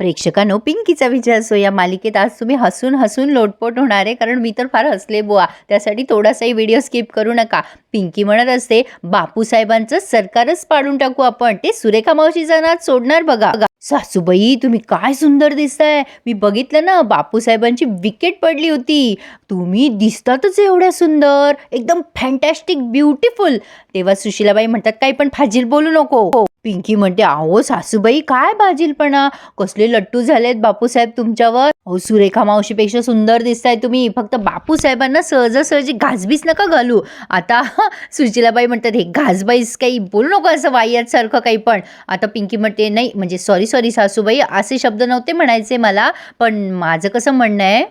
प्रेक्षकांनो पिंकीचा विजय असो या मालिकेत आज तुम्ही हसून हसून लोटपोट होणार आहे कारण मी तर फार हसले बुवा. त्यासाठी थोडासाही व्हिडिओ स्किप करू नका. पिंकी म्हणत असते बापूसाहेबांचं सरकारच पाडून टाकू आपण. ते सुरेखा मावशीचा नाच सोडणार बघा. सासूबाई तुम्ही काय सुंदर दिसताय. मी बघितलं ना बापूसाहेबांची विकेट पडली होती. तुम्ही दिसतातच एवढ्या सुंदर. एकदम फॅन्टॅस्टिक ब्युटिफुल तेव्हा सुशीलाबाई म्हणतात काही पण फाजील बोलू नको. पिंकी म्हणते अहो सासूबाई काय बाजीलपणा? कसले लट्टू झालेत बापूसाहेब तुमच्यावर? अहो सुरेखा मावशीपेक्षा सुंदर दिसताय तुम्ही. फक्त बापूसाहेबांना सहजासहजी घासबीस नका घालू. आता सुचिलाबाई म्हणतात हे घासबाईस काही बोलू नको असं वाह्यात सारखं काही पण. आता पिंकी म्हणते नाही म्हणजे सॉरी सॉरी सासूबाई असे शब्द नव्हते म्हणायचे मला पण माझं कसं म्हणणं आहे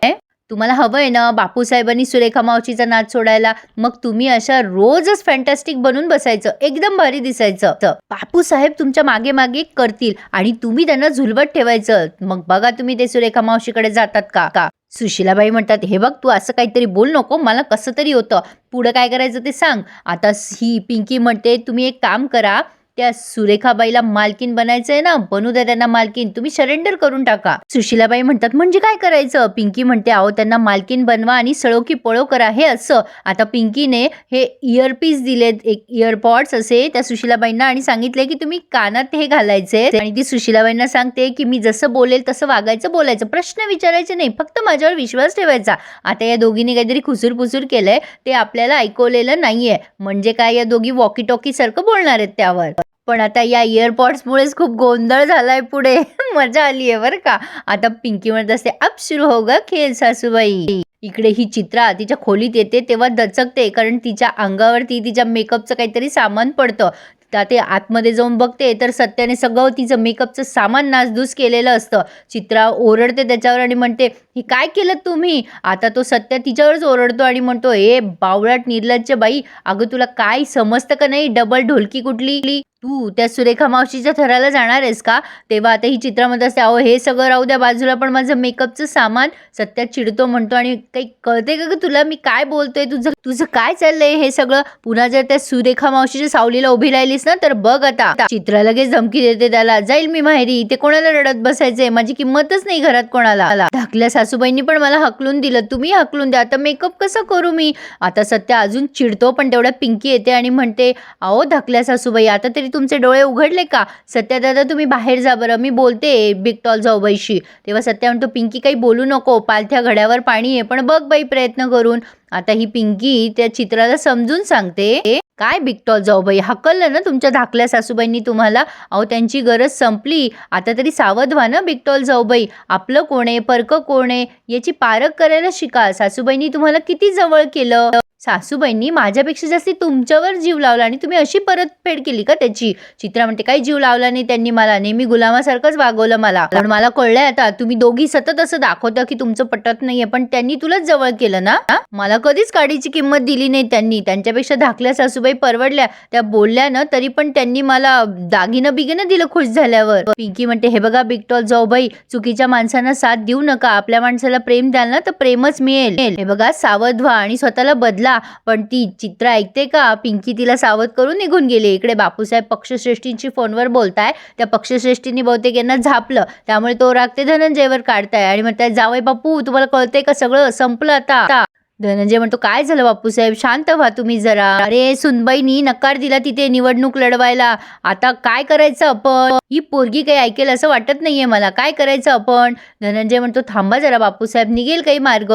तुम्हाला हवं आहे ना बापूसाहेबांनी सुरेखा मावशीचा नाच सोडायला? मग तुम्ही अशा रोजच फॅन्टॅस्टिक बनून बसायचं एकदम भारी दिसायचं. बापूसाहेब तुमच्या मागे मागे करतील आणि तुम्ही त्यांना झुलवत ठेवायचं. मग बघा तुम्ही ते सुरेखा मावशीकडे जातात का? का? सुशीलाबाई म्हणतात हे बघ तू असं काहीतरी बोल नको मला कसं तरी होतं. पुढं काय करायचं ते सांग. आता ही पिंकी म्हणते तुम्ही एक काम करा त्या सुरेखाबाईला मालकीन बनायचं आहे ना? बनू द्या त्यांना मालकीन तुम्ही सरेंडर करून टाका. सुशीलाबाई म्हणतात म्हणजे काय करायचं? पिंकी म्हणते अहो त्यांना मालकीन बनवा आणि सळो की पळो करा. हे असं. आता पिंकीने हे इयरपीस दिलेत एक इयरपॉड्स असे त्या सुशीलाबाईंना आणि सांगितले की तुम्ही कानात हे घालायचे. आणि ती सुशीलाबाईंना सांगते की मी जसं बोलेल तसं वागायचं बोलायचं. प्रश्न विचारायचे नाही. फक्त माझ्यावर विश्वास ठेवायचा. आता या दोघींनी काहीतरी खुसूर पुसूर केलंय. ते आपल्याला ऐकवलेलं नाहीये. म्हणजे काय या दोघी वॉकी टॉकी सारखं बोलणार आहेत त्यावर? पण आता या इयरपॉड्समुळेच खूप गोंधळ झालाय पुढे. मजा आली आहे बरं का. आता पिंकी म्हणत असते अप सुरू हो ग खेळ सासूबाई. इकडे ही चित्रा तिच्या खोलीत येते तेव्हा दचकते कारण तिच्या अंगावरती तिच्या मेकअपचं काहीतरी सामान पडतं. त्या ते आतमध्ये जाऊन बघते तर सत्याने सगळं तिचं मेकअपचं सामान नासधूस केलेलं असतं. चित्रा ओरडते त्याच्यावर आणि म्हणते हे काय केलं तुम्ही? आता तो सत्य तिच्यावरच ओरडतो आणि म्हणतो ए बावळाट निर्लज्ज बाई. अगं तुला काय समजतं का नाही? डबल ढोलकी कुठली? तू त्या सुरेखा मावशीच्या थराला जाणार आहेस का? तेव्हा आता ही चित्रामध्ये असते अहो हे सगळं राहू द्या बाजूला पण माझं मेकअपचं सामान सत्यात चिडतो म्हणतो आणि काही कळते का ग तुला? मी काय बोलतोय? तुझं तुझं काय चाललंय हे सगळं? पुन्हा जर त्या सुरेखा मावशीच्या सावलीला उभी राहिलीस ना तर बघ आता. चित्रा लगेच धमकी देते त्याला जाईल मी माहेरी ते कोणाला रडत बसायचंय? माझी किंमतच नाही घरात कोणाला. धाकल्या सासूबाईंनी पण मला हकलून दिलं तुम्ही हकलून द्या आता मेकअप कसं करू मी? आता सत्या अजून चिडतो पण तेवढ्या पिंकी येते आणि म्हणते अहो धाकल्या सासूबाई आता तरी तुमचे डोळे उघडले का? सत्या दादा तुम्ही बाहेर जा बरं. मी बोलते बिग टॉल जाऊबाईशी. तेव्हा सत्या म्हणतो पिंकी काही बोलू नको. पालथ्या घड्यावर पाणी आहे पण बघ बाई प्रयत्न करून. आता ही पिंकी त्या चित्राला समजून सांगते काय बिगटॉल जाऊबाई? हकललं ना तुमच्या धाकल्या सासूबाईंनी तुम्हाला? अहो त्यांची गरज संपली. आता तरी सावध व्हा ना बिगटॉल जाऊबाई. आपलं कोण आहे? परकं कोण आहे? याची पारख करायला शिका. सासूबाईंनी तुम्हाला किती जवळ केलं? सासूबाईंनी माझ्यापेक्षा जास्ती तुमच्यावर जीव लावला आणि तुम्ही अशी परतफेड केली का त्याची? चित्रा म्हणते काही जीव लावला नाही त्यांनी मला. नेहमी गुलामासारखंच वागवलं मला. पण मला कळलंय आता तुम्ही दोघी सतत असं दाखवता की तुमचं पटत नाहीये पण त्यांनी तुलाच जवळ केलं ना? मला कधीच काडीची किंमत दिली नाही त्यांनी. त्यांच्यापेक्षा धाकल्या सासूबाई परवडल्या. त्या बोलल्या ना तरी पण त्यांनी मला दागिनं बिगिनं दिलं खुश झाल्यावर. पिंकी म्हणते हे बघा बिगटॉल जाऊ बाई. चुकीच्या माणसांना साथ देऊ नका. आपल्या माणसाला प्रेम द्याल ना तर प्रेमच मिळेल. हे बघा सावध व्हा आणि स्वतःला बदला पण ती चित्र ऐकते का? पिंकी तिला सावध करून निघून गेली. इकडे बापूसाहेब पक्षश्रेष्ठींची फोनवर बोलताय. त्या पक्षश्रेष्ठींनी बहुतेक यांना झापलं. त्यामुळे तो राग ते धनंजयवर काढताय. आणि म्हणताय जावय बापू तुम्हाला कळतंय का सगळं? संपलं आता. धनंजय म्हणतो काय झालं बापूसाहेब? शांत व्हा तुम्ही जरा. अरे सुनबाईनी नकार दिला तिथे निवडणूक लढवायला. आता काय करायचं आपण? ही पोरगी काही ऐकेल असं वाटत नाहीये मला. काय करायचं आपण? धनंजय म्हणतो थांबा जरा बापूसाहेब निघेल काही मार्ग.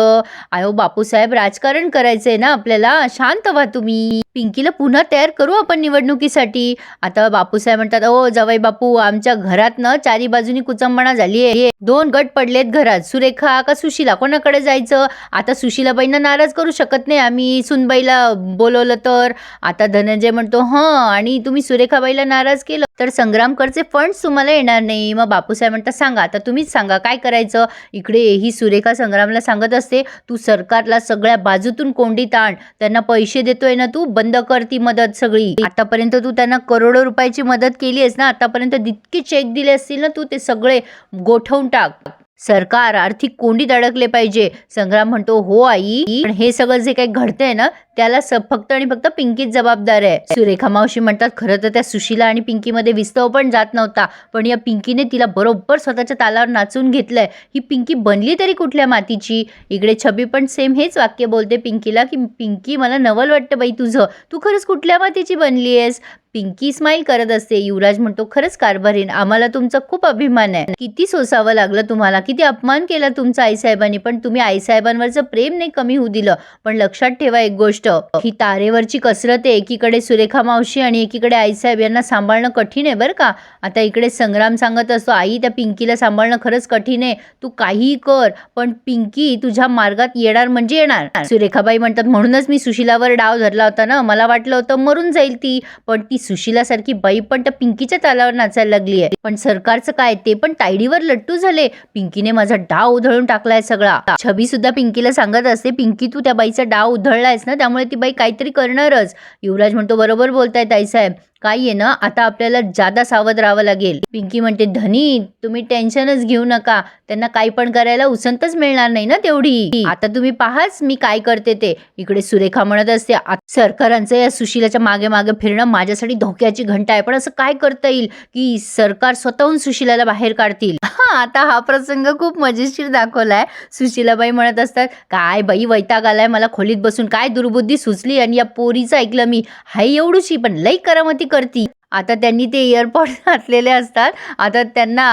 अहो बापूसाहेब राजकारण करायचंय ना आपल्याला. शांत व्हा तुम्ही. पिंकीला पुन्हा तयार करू आपण निवडणुकीसाठी. आता बापूसाहेब म्हणतात ओ जवाई बापू आमच्या घरात ना चारी बाजूनी कुचंबणा झाली आहे दोन गट पडलेत घरात. सुरेखा का सुशीला? कोणाकडे जायचं? आता सुशीलाबाईंना नाराज करू शकत नाही. आम्ही सुनबाईला बोलवलं तर आता धनंजय म्हणतो हं आणि तुम्ही सुरेखाबाईला नाराज केलं तर संग्रामकडचे फंड्स तुम्हाला येणार नाही. मग बापूसाहेब म्हणतात सांगा आता तुम्हीच सांगा काय करायचं? इकडे ही सुरेखा संग्रामला सांगत असते तू सरकारला सगळ्या बाजूतून कोंडीत आण त्यांना पैसे देतोय ना तू बंद कर ती मदत सगळी. आतापर्यंत तू त्यांना करोडो रुपयाची मदत केली आहेस ना आतापर्यंत जितके चेक दिले असतील ना तू ते सगळे गोठवून टाक. सरकार आर्थिक कोंडीत अडकले पाहिजे. संग्राम म्हणतो हो आई पण हे सगळं जे काही घडतंय ना त्याला स फक्त आणि फक्त पिंकीच जबाबदार आहे. सुरेखा मावशी म्हणतात खरं तर त्या सुशीला आणि पिंकीमध्ये विस्तव पण जात नव्हता. पण या पिंकीने तिला बरोबर स्वतःच्या तालावर नाचून घेतलंय. ही पिंकी बनली तरी कुठल्या मातीची? इकडे छबी पण सेम हेच वाक्य बोलते पिंकीला की पिंकी मला नवल वाटतं बाई तुझं. तू खरंच कुठल्या मातीची बनली आहेस पिंकी स्माईल करत असते. युवराज म्हणतो खरंच कारभारीन आम्हाला तुमचा खूप अभिमान आहे. किती सोसावं लागलं तुम्हाला. किती अपमान केला तुमचा आईसाहेबांनी. पण तुम्ही आईसाहेबांवरचं प्रेम नाही कमी होऊ दिलं. पण लक्षात ठेवा एक गोष्ट. ही तारेवरची कसरत आहे. एकीकडे सुरेखा मावशी आणि एकीकडे आईसाहेब यांना सांभाळणं कठीण आहे बरं का? आता इकडे संग्राम सांगत असतो आई त्या पिंकीला सांभाळणं खरंच कठीण आहे. तू काहीही कर पण पिंकी तुझ्या मार्गात येणार म्हणजे येणार. सुरेखाबाई म्हणतात म्हणूनच मी सुशिलावर डाव धरला होता ना. मला वाटलं होतं मरून जाईल ती. पण ती सुशिलासारखी बाई पण त्या पिंकीच्या तालावर नाचायला लागली आहे. पण सरकारचं काय? ते पण तायडीवर लट्टू झाले. पिंकीने माझा डाव उधळून टाकलाय सगळा. छबी सुद्धा पिंकीला सांगत असते पिंकी तू त्या बाईचा डाव उधळलायस ना त्यामुळे ती बाई काहीतरी करणारच. युवराज म्हणतो बरोबर बोलताय ताईसाहेब काय आहे ना आता आपल्याला जादा सावध राहावं लागेल. पिंकी म्हणते धनी तुम्ही टेन्शनच घेऊ नका. त्यांना काही पण करायला उसंतच मिळणार नाही ना तेवढी. आता तुम्ही पाहाच मी काय करते ते. इकडे सुरेखा म्हणत असते सरकारांचं या सुशिलाच्या मागे मागे फिरणं माझ्यासाठी धोक्याची घंटा आहे. पण असं काय करता येईल की सरकार स्वतःहून सुशिलाला बाहेर काढतील? आता हा प्रसंग खूप मजेशीर दाखवलाय. सुशीलाबाई म्हणत असतात काय बाई वैताग आलाय मला खोलीत बसून. काय दुर्बुद्धी सुचली आणि या पोरीचं ऐकलं मी. हाय एवढूशी पण लई करामती करती. आता त्यांनी ते इयरपॉड घातलेले असतात. आता त्यांना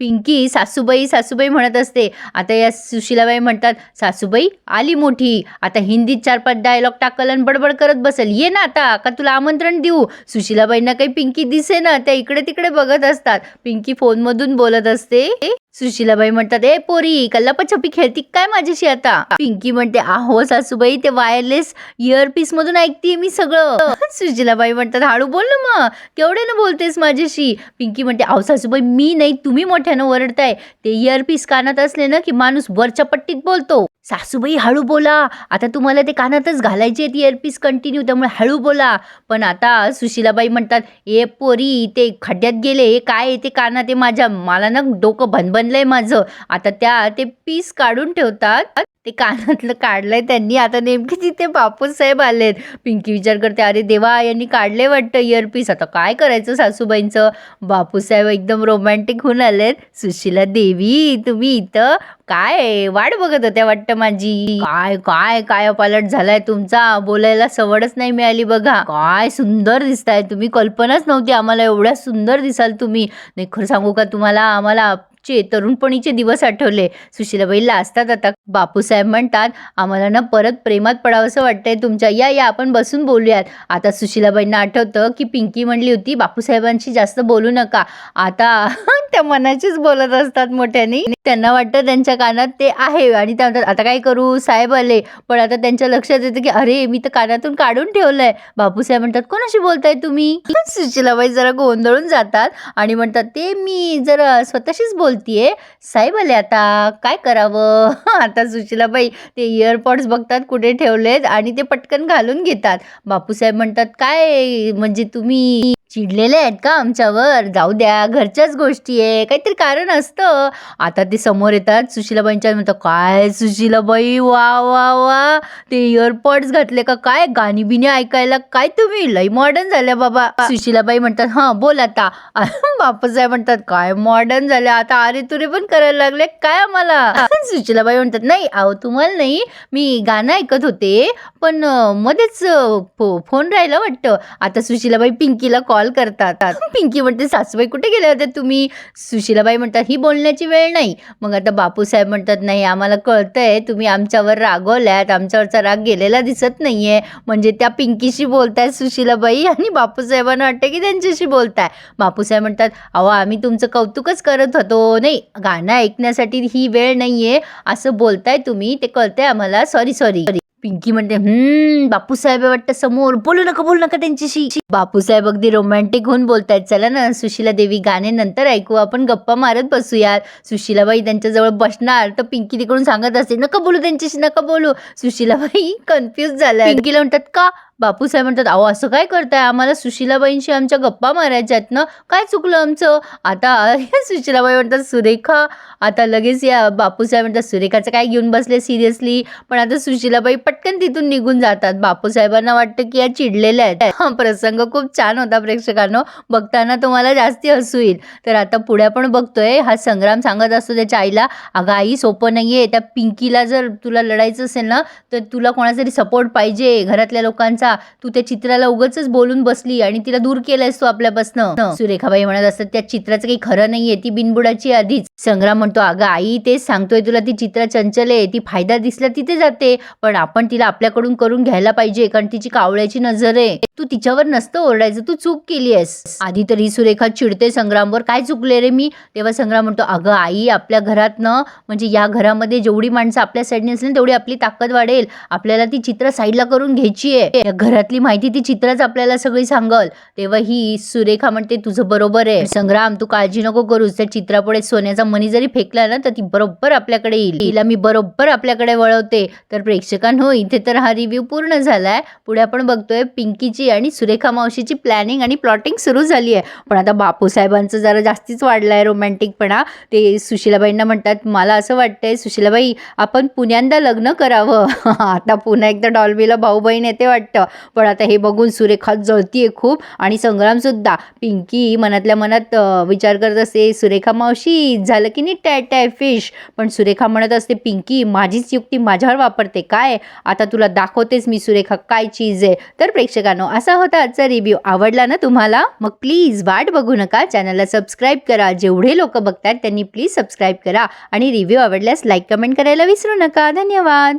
पिंकी सासूबाई सासूबाई म्हणत असते. आता या सुशिलाबाई म्हणतात सासूबाई आली मोठी. आता हिंदीत चार पाच डायलॉग टाकल आणि बडबड करत बसेल. ये ना आता का तुला आमंत्रण देऊ? सुशिलाबाईंना काही पिंकी दिसे ना त्या इकडे तिकडे बघत असतात. पिंकी फोनमधून बोलत असते सुशिलाबाई म्हणतात ए पोरी कल्लापछपी खेळती काय माझ्याशी आता? पिंकी म्हणते आहो सासूबाई ते वायरलेस इयरपीस मधून ऐकते मी सगळं. सुशिलाबाई म्हणतात हळू बोल ना मग केवढ्यानं बोलतेस माझ्याशी? पिंकी म्हणते अहो सासूबाई मी नाही तुम्ही मोठ्यानं ओरडताय. ते इयरपीस कानात असले ना की माणूस वरच्या पट्टीत बोलतो. सासूबाई हळू बोला. आता तुम्हाला ते कानातच घालायचे आहेत इयरपीस कंटिन्यू त्यामुळे हळू बोला. पण आता सुशिलाबाई म्हणतात ए पोरी ते खड्ड्यात गेले. हे काय ते कानात ते माझ्या. मला ना डोकं बनलंय माझं. आता त्या ते पीस काढून ठेवतात. ते कानातलं काढलंय त्यांनी. आता नेमके तिथे बापूस साहेब आलेत. पिंकी विचार करते अरे देवा यांनी काढले वाटतं इयरपीस आता काय करायचं सासूबाईंचं? बापूसाहेब एकदम रोमॅन्टिक होऊन आलेत. सुशिला देवी तुम्ही इथं काय वाट बघत होत्या वाटतं माझी. काय काय काय पालट झालाय तुमचा? बोलायला सवडच नाही मिळाली बघा. काय सुंदर दिसताय तुम्ही. कल्पनाच नव्हती आम्हाला एवढ्या सुंदर दिसाल तुम्ही. नाही खरं सांगू का तुम्हाला? आम्हाला चे तरुणपणीचे दिवस आठवले. सुशिलाबाई लाजतात आता. बापूसाहेब म्हणतात आम्हाला ना परत प्रेमात पडावंसं वाटतंय. तुमच्या या या आपण बसून बोलूयात. आता सुशीलाबाईंना आठवतं की पिंकी म्हणली होती बापूसाहेबांशी जास्त बोलू नका. आता त्या मनाचीच बोलत असतात मोठ्याने. त्यांना वाटतं त्यांच्या कानात ते आहे आणि त्या म्हणतात आता काय करू? साहेब आले. पण आता त्यांच्या लक्षात येतं की अरे मी तर कानातून काढून ठेवलंय. बापूसाहेब म्हणतात कोणाशी बोलताय तुम्ही? सुशीलाबाई जरा गोंधळून जातात आणि म्हणतात ते मी जरा स्वतःशीच बोल बोलतीये? साहेब आले आता. काय करावं? आता सुशिलाबाई ते इयरपॉड्स बघतात कुठे ठेवलेत आणि ते पटकन घालून घेतात. बापूसाहेब म्हणतात काय? म्हणजे तुम्ही चिडलेले आहेत का आमच्यावर? जाऊ द्या घरच्याच गोष्टी आहे. काहीतरी कारण असतं. आता ते समोर येतात सुशीलाबाईंच्या म्हणतात काय सुशीलाबाई? वा वा वा. ते इयरपॉड्स घातले का? काय गाणी बिणी ऐकायला? काय तुम्ही? लई मॉडर्न झाल्या बाबा. सुशीलाबाई म्हणतात हां बोल आता. बापूसाहेब म्हणतात काय मॉडर्न झाले आता अरे तुरे पण करायला लागले. काय आम्हाला? सुशीलाबाई म्हणतात नाही अहो तुम्हाला नाही. मी गाणं ऐकत होते. पण मध्येच फो- फोन राहिला वाटतं. आता सुशीलाबाई पिंकीला कॉल करतात. पिंकी म्हणते सासूबाई कुठे गेल्या होत्या तुम्ही सुशीलाबाई म्हणतात ही बोलण्याची वेळ नाही. मग आता बापूसाहेब म्हणतात नाही आम्हाला कळतंय तुम्ही आमच्यावर रागवल्यात आमच्यावरचा राग गेलेला दिसत नाहीये. म्हणजे त्या पिंकीशी बोलताय सुशीलाबाई आणि बापूसाहेबांना वाटतं की त्यांच्याशी बोलताय. बापूसाहेब म्हणतात अहो आम्ही तुमचं कौतुकच करत होतो. नाही गाणं ऐकण्यासाठी ही वेळ नाहीये असं बोलताय तुम्ही ते कळतंय आम्हाला. सॉरी सॉरी पिंकी म्हणते हम्म बापूसाहेब वाटतं समोर. बोलू नका बोलू नका त्यांच्याशी. बापूसाहेब अगदी रोमॅन्टिक होऊन बोलतायत चला ना सुशीला देवी गाणे नंतर ऐकू आपण गप्पा मारत बसूयात सुशीलाबाई त्यांच्याजवळ बसणार तर पिंकी तिकडून सांगत असते नका बोलू त्यांच्याशी नका बोलू. सुशीलाबाई कन्फ्युज झाल्या. पिंकीला म्हणतात का? बापूसाहेब म्हणतात अहो असं काय करताय? आम्हाला सुशिलाबाईंशी आमच्या गप्पा मारायच्या आहेत ना? काय चुकलं आमचं? आता सुशिलाबाई म्हणतात सुरेखा आता लगेच या बापूसाहेब म्हणतात सुरेखाचं काय घेऊन बसले सिरियसली? पण आता सुशिलाबाई पटकन तिथून निघून जातात. बापूसाहेबांना वाटतं की या चिडलेल्या आहेत. हा प्रसंग खूप छान होता प्रेक्षकांनो. बघताना तुम्हाला जास्ती हसू येईल. तर आता पुढे पण बघतोय हा संग्राम सांगत असतो त्याच्या आईला अगं आई सोपं नाहीये. त्या पिंकीला जर तुला लढायचं असेल ना तर तुला कोणाचा तरी सपोर्ट पाहिजे. घरातल्या लोकांचा तू त्या चित्राला उगच बोलून बसली आणि तिला दूर केलंयस तू आपल्यापासनं. सुरेखाबाई म्हणत असतात त्या चित्राचं काही खरं नाहीये ती बिनबुडाची आधीच. संग्राम म्हणतो अगं आई तेच सांगतोय तुला ती चित्र चंचल आहे ती फायदा दिसला तिथे जाते पण आपण तिला आपल्याकडून करून घ्यायला पाहिजे कारण तिची कावळ्याची नजर आहे. तू तिच्यावर नसतं ओरडायचं तू चूक केली आहेस. आधी तरी सुरेखा चिडते संग्रामवर. काय चुकले रे मी? तेव्हा संग्राम म्हणतो अगं आई आपल्या घरातनं म्हणजे या घरामध्ये जेवढी माणसं आपल्या साईडने असली तेवढी आपली ताकद वाढेल. आपल्याला ती चित्र साईडला करून घ्यायची आहे. घरातली माहिती ती चित्रच आपल्याला सगळी सांगल. तेव्हा ही सुरेखा म्हणते तुझं बरोबर आहे. संग्राम तू काळजी नको करूस. त्या चित्रापुढे सोन्याचा मणी जरी फेकला ना तर ती बरोबर आपल्याकडे येईल. तिला मी बरोबर आपल्याकडे वळवते. तर प्रेक्षकांनो इथे तर हा रिव्ह्यू पूर्ण झालाय. पुढे आपण बघतोय पिंकीची आणि सुरेखा मावशीची प्लॅनिंग आणि प्लॉटिंग सुरू झाली आहे पण आता बापूसाहेबांचं जरा जास्तीच आहे रोमॅन्टिकपणा ते सुशीलाबाईंना म्हणतात मला असं वाटतंय सुशीलाबाई आपण पुण्यांदा लग्न करावं. आता पुन्हा एकदा डॉल्बीला भाऊ बहीण येते वाटतं. पण आता हे बघून सुरेखा जळतीये खूप. आणि संग्रामसुद्धा पिंकी मनातल्या मनात विचार करत असते सुरेखा मावशी झालं की नाही टॅ टॅ फिश. पण सुरेखा म्हणत असते पिंकी माझीच युक्ती माझ्यावर वापरते. काय? आता तुला दाखवतेच मी सुरेखा काय चीज आहे? तर प्रेक्षकांनो असा होता आजचा रिव्ह्यू आवडला ना तुम्हाला? मग प्लीज वाट बघू नका. चॅनलला सबस्क्राईब करा. जेवढे लोक बघतात त्यांनी प्लीज सबस्क्राईब करा. आणि रिव्ह्यू आवडल्यास लाईक कमेंट करायला विसरू नका. धन्यवाद.